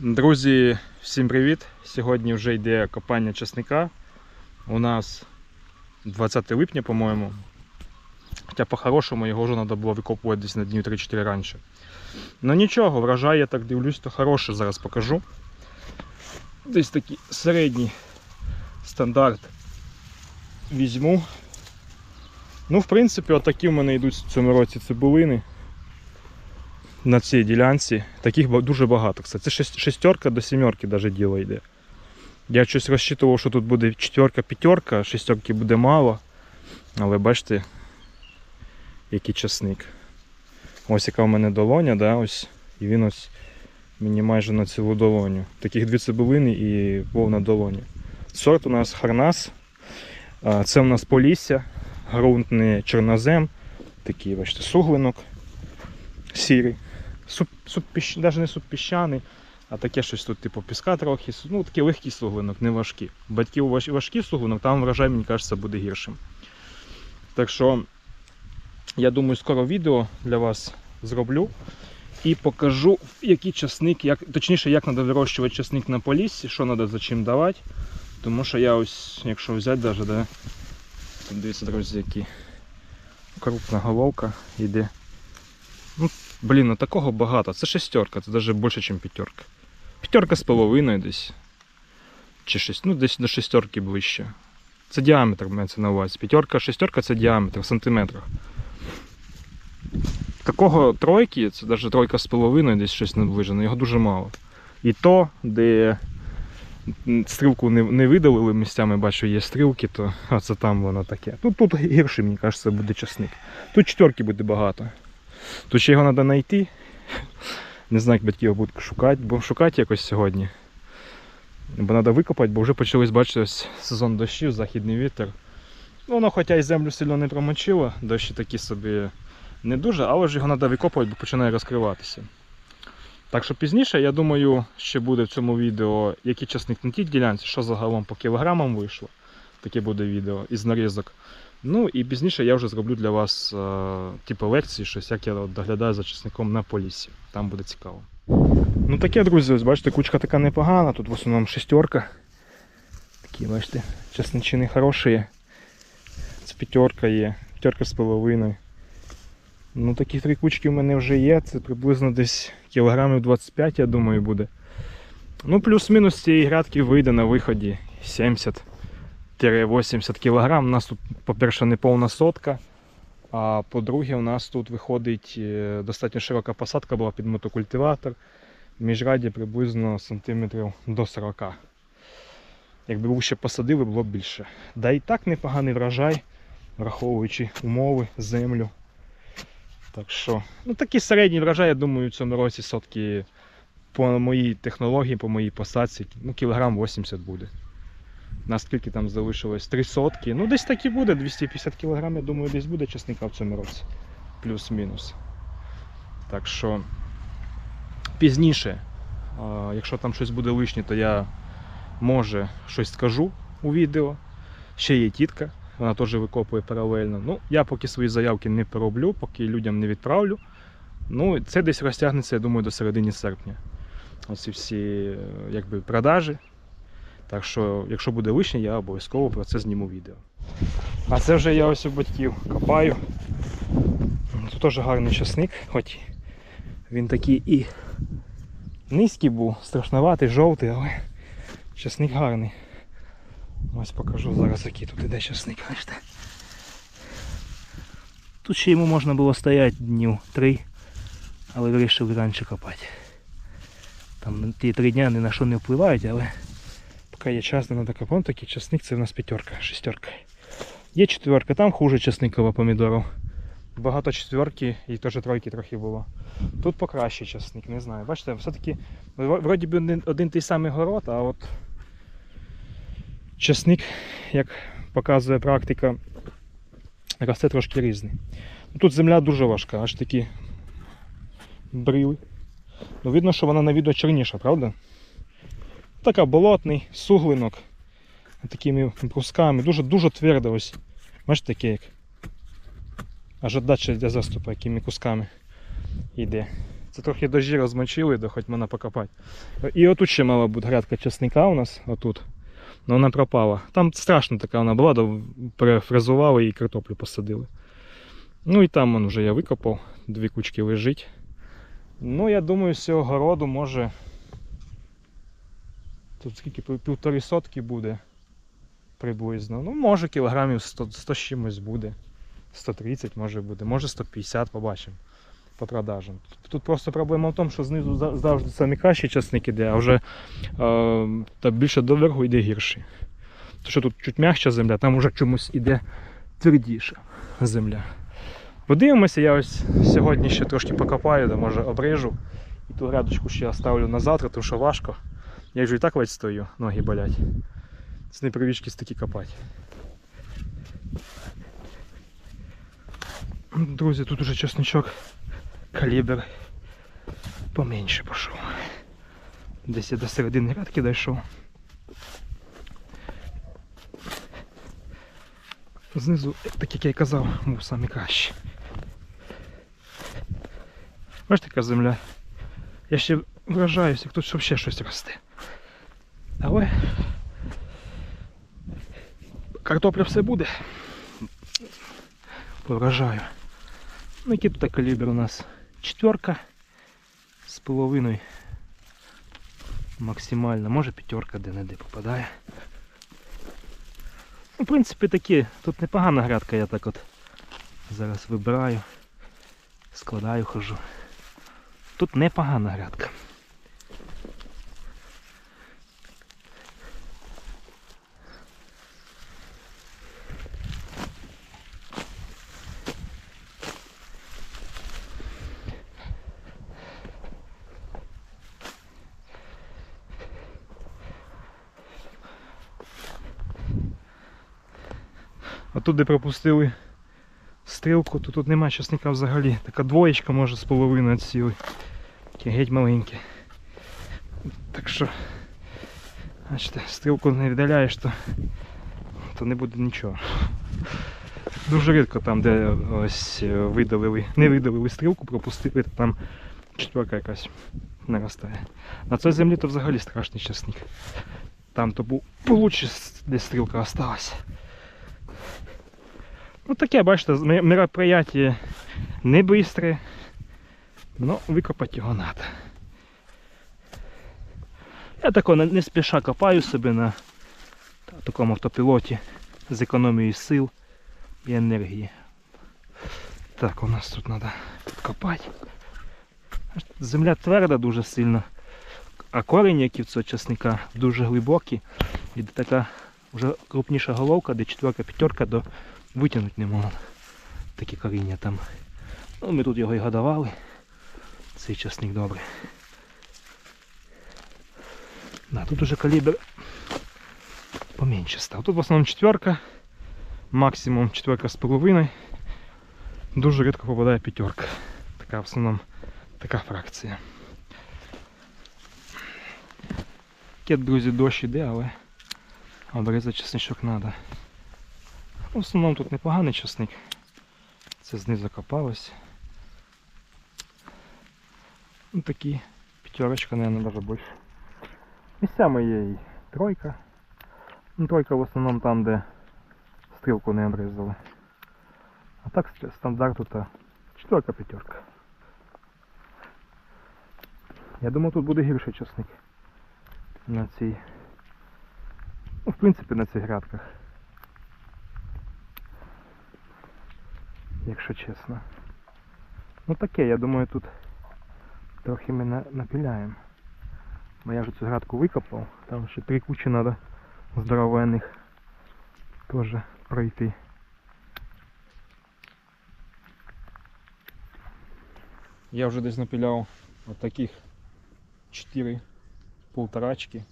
Друзі, всім привіт! Сьогодні вже йде копання часника. У нас 20 липня, по-моєму. Хоча по-хорошому його вже треба було викопувати десь на днів 3-4 раніше. Ну нічого, врожай, я так дивлюсь, то хороший, зараз покажу. Десь такий середній стандарт візьму. Ну, в принципі, отакі в мене йдуть в цьому році цибулини на цій ділянці. Таких дуже багато. Кстати. Це шес- шестерка до сімерки навіть діло йде. Я щось розчитував, що тут буде четверка, п'ятерка, шестерки буде мало. Але бачите, який часник. Ось яка в мене долоня, да, ось. І він ось мені майже на цілу долоню. Таких дві цибулини і повна долоня. Сорт у нас Харнас. Це у нас Полісся, ґрунтний чорнозем, такий, бачите, суглинок сірий. Суп, субпіщ... Навіть не субпіщаний, а таке щось тут, типу, піска трохи. Ну, такий легкий суглинок, не важкий. Батьків важ... важкий суглинок, там врожай, мені кажеться, буде гіршим. Так що, я думаю, скоро відео для вас зроблю і покажу, який часник, як, точніше, як треба вирощувати часник на поліссі, що треба за чим давати. Тому що я ось, якщо взяти даже, да, дивіться, друзі, які крупна головка йде. Ну, блін, ну такого багато. Це шестерка, це навіть більше, ніж п'ятерка. П'ятерка з половиною десь. Чи щось, ну десь до шестерки ближче. Це діаметр мається на увазі. П'ятерка, шестерка це діаметр в сантиметрах. Такого тройки, це навіть тройка з половиною, десь щось наближено, його дуже мало. І то, де стрілку не, не видалили місцями, бачу, є стрілки, то а це там воно таке. Тут, тут гірше, мені кажеться, буде часник. Тут четверки буде багато. Тут ще його треба знайти. Не знаю, як батьки його будуть шукати, бо шукати якось сьогодні. Бо треба викопати, бо вже почались, бачите, ось сезон дощів, західний вітер. Ну, воно хоча і землю сильно не промочило, дощі такі собі не дуже, але ж його треба викопувати, бо починає розкриватися. Так що пізніше, я думаю, ще буде в цьому відео, який часник на тій ділянці, що загалом по кілограмам вийшло. Таке буде відео із нарізок. Ну і пізніше я вже зроблю для вас е, типу лекції, щось, як я доглядаю за часником на полісі. Там буде цікаво. Ну таке, друзі, ось бачите, кучка така непогана, тут в основному шестерка. Такі, бачите, часничини хороші. Це п'ятерка є, п'ятерка з половиною. Ну такі три кучки в мене вже є, це приблизно десь кілограмів 25, я думаю, буде. Ну, плюс-мінус цієї грядки вийде на виході 70 80 кг. У нас тут, по-перше, не повна сотка. А по-друге, у нас тут виходить е, достатньо широка посадка була під мотокультиватор. В міжраді приблизно сантиметрів до 40. Якби вище посадили, було б більше. Да і так непоганий врожай, враховуючи умови, землю. Так що, ну такий середній врожай, я думаю, в цьому році сотки по моїй технології, по моїй посадці, ну кілограм 80 буде. Наскільки там залишилось? Три сотки. Ну, десь так і буде, 250 кг, я думаю, десь буде часника в цьому році. Плюс-мінус. Так що пізніше, якщо там щось буде лишнє, то я може щось скажу у відео. Ще є тітка, вона теж викопує паралельно. Ну, я поки свої заявки не пороблю, поки людям не відправлю. Ну, це десь розтягнеться, я думаю, до середини серпня. Оці всі е, якби, продажі. Так що, якщо буде лишнє, я обов'язково про це зніму відео. А це вже я ось у батьків копаю. Тут теж гарний часник, хоч він такий і низький був, страшноватий, жовтий, але часник гарний. Ось покажу зараз, який тут іде часник. Бачите? Тут ще йому можна було стояти днів три, але вирішили раніше копати. Там ті три дня ні на що не впливають, але поки є час, треба копати. Такий часник це в нас п'ятерка, шестерка. Є четверка, там хуже часникова помідорів. Багато четверки і теж тройки трохи було. Тут покраще часник, не знаю. Бачите, все-таки вроді би один, один той самий город, а от часник, як показує практика, росте трошки різний. Ну, Тут земля дуже важка, аж такі брили. Ну, видно, що вона на відео чорніша, правда? Така болотний, суглинок. Такими брусками. Дуже дуже твердо ось. Бачите, таке як. Аж отдача для заступу, якими кусками йде. Це трохи дожі розмочили, да хоч можна покопати. І отут ще мала бути грядка часника у нас, отут. Но вона пропала. Там страшно така вона була, да перефрезували і картоплю посадили. Ну і там он вже я викопав, дві кучки лежить. Ну, я думаю, з цього городу може. Тут скільки півтори сотки буде приблизно. Ну, може кілограмів 100, 100 з чимось буде. 130 може буде, може 150, побачимо по продажам. Тут, просто проблема в тому, що знизу завжди кращі часник іде, а вже е, та більше до верху йде гірший. То що тут чуть м'якша земля, там уже чомусь іде твердіша земля. Подивимося, я ось сьогодні ще трошки покопаю, де може обрежу. І ту грядочку ще оставлю на завтра, тому що важко. Я вже і так ледь стою, ноги болять. З непривички стільки копати. Друзі, тут уже чесничок калібр поменше пішов. Десь я до середини грядки дійшов. Знизу, так як я й казав, був самий кращий. Бачите, яка земля. Я ще вражаюся, як тут ще щось росте. Але картопля все буде. Повражаю. Ну який тут калібр у нас? Четверка з половиною. Максимально, може п'ятерка де-не-де попадає. Ну, в принципі, такі, тут непогана грядка, я так от зараз вибираю, складаю, хожу. Тут непогана грядка. Де пропустили стрілку, то тут немає часника взагалі. Така двоєчка може з половиною цілий. Таке геть маленьке. Так що, бачите, стрілку не віддаляєш, то, то не буде нічого. Дуже рідко там, де ось е, видалили, не видалили стрілку, пропустили, то там четверка якась наростає. На цій землі то взагалі страшний часник. Там то був получше, де стрілка осталась. Ну таке, бачите, мероприятие не бистре, но викопати його треба. Я тако не спіша копаю собі на такому автопілоті з економією сил і енергії. Так, у нас тут треба копати. Земля тверда дуже сильно, а корінь, які в цього часника, дуже глибокі. І така вже крупніша головка, де четверка, п'ятерка, до витягнути не можна. Такі коріння там. Ну, ми тут його і годували. Цей часник добрий. Да, тут уже калібр поменше став. Тут в основному четверка, максимум четверка з половиною. Дуже рідко попадає п'ятерка. Така в основному така фракція. Таке, друзі, дощ іде, але обрізати чесничок треба. В основному тут непоганий часник. Це знизу копалось. Ну такі п'ятерочка, наверное, даже більше. Місцями є і тройка. Ну, тройка в основному там, де стрілку не обрізали. А так з стандарту то четверка п'ятерка. Я думаю, тут буде гірший часник на цій. Ну, в принципі, на цих грядках. Якщо чесно. Ну таке, я думаю, тут трохи ми напіляємо. Бо я вже цю градку викопав, там ще три кучі треба здоровенних теж пройти. Я вже десь напіляв от таких 4 полторачки.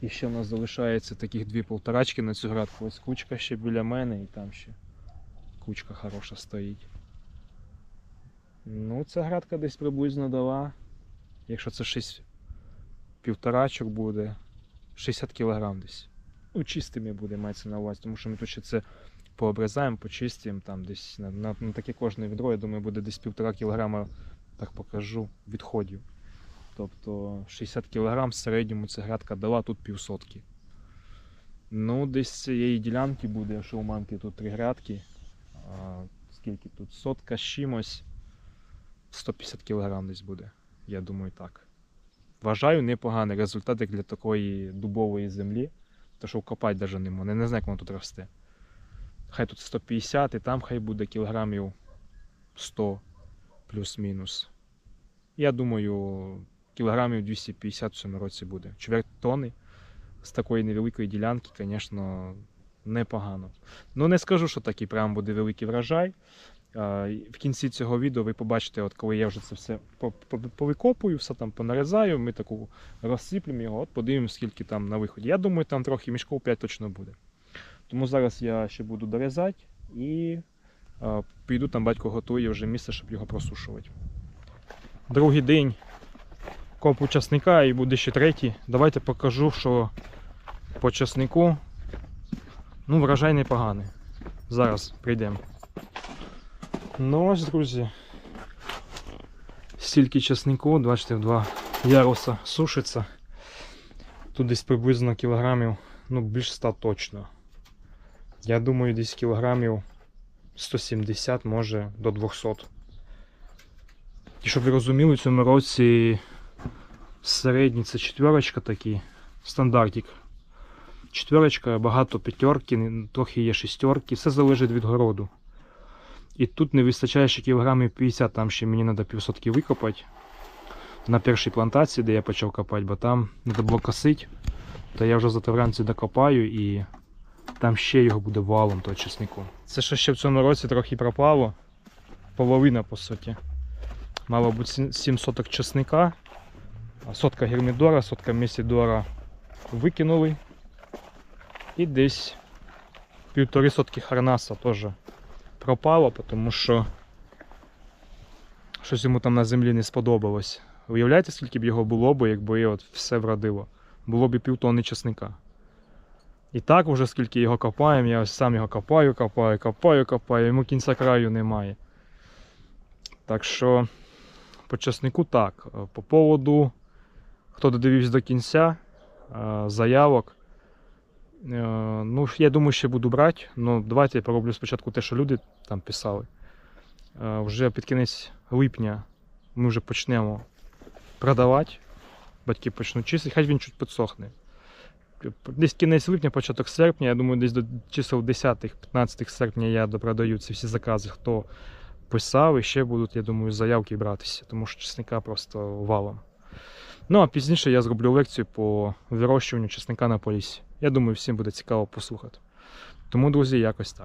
І ще в нас залишається таких дві полторачки на цю градку. Ось кучка ще біля мене і там ще кучка хороша стоїть. Ну, ця градка десь приблизно дала. Якщо це 6 півторачок буде, 60 кг десь. Ну, чистими буде, мається на увазі, тому що ми тут ще це пообрізаємо, почистимо, там десь на, на, на таке кожне відро, я думаю, буде десь півтора кілограма так покажу, відходів. Тобто 60 кг в середньому ця грядка дала тут півсотки. Ну, десь з цієї ділянки буде, якщо у мамки тут три грядки. Скільки тут? Сотка з чимось. 150 кг десь буде. Я думаю, так. Вважаю непоганий результат як для такої дубової землі. То що вкопати навіть не можна. Не знаю, як воно тут росте. Хай тут 150 і там хай буде кілограмів 100 плюс-мінус. Я думаю, кілограмів 250 в цьому році буде. Чверть тони з такої невеликої ділянки, звісно, непогано. Ну, не скажу, що такий прям буде великий врожай. В кінці цього відео ви побачите, от коли я вже це все по- по- повикопую, все там понарізаю, ми таку розсиплемо його, от подивимося, скільки там на виході. Я думаю, там трохи мішков 5 точно буде. Тому зараз я ще буду дорізати і піду, там батько готує вже місце, щоб його просушувати. Другий день копу часника і буде ще третій. Давайте покажу, що по часнику ну, врожай непоганий. Зараз прийдемо. Ну ось, друзі. Стільки часнику, бачите, в два яруса сушиться. Тут десь приблизно кілограмів, ну, більш 100 точно. Я думаю, десь кілограмів 170, може до 200. І щоб ви розуміли, в цьому році середній це четверочка такий, стандартик. Четверочка, багато п'ятерки, трохи є шістерки, все залежить від городу. І тут не вистачає ще кілограмів 50, там ще мені треба півсотки викопати. На першій плантації, де я почав копати, бо там треба було косити, то я вже завтра вранці докопаю і там ще його буде валом того чеснику. Це що ще в цьому році трохи пропало. Половина, по суті. Мало бути 7 соток чесника, сотка гермідора, сотка месідора викинули. І десь півтори сотки харнаса теж пропало, тому що щось йому там на землі не сподобалось. Уявляєте, скільки б його було б, якби от все вродило? Було б і півтонни чесника. І так вже скільки його копаємо, я ось сам його копаю, копаю, копаю, копаю, йому кінця краю немає. Так що по чеснику так. По поводу, хто додивився до кінця, е, заявок. Е, Ну, я думаю, ще буду брати. Ну, давайте я пороблю спочатку те, що люди там писали. Е, Вже під кінець липня ми вже почнемо продавати. Батьки почнуть чистити, хай він чуть підсохне. Десь кінець липня, початок серпня, я думаю, десь до чисел 10-15 серпня я допродаю ці всі закази, хто писав, і ще будуть, я думаю, заявки братися, тому що чесника просто валом. Ну, а пізніше я зроблю лекцію по вирощуванню чесника на полісі. Я думаю, всім буде цікаво послухати. Тому, друзі, якось так.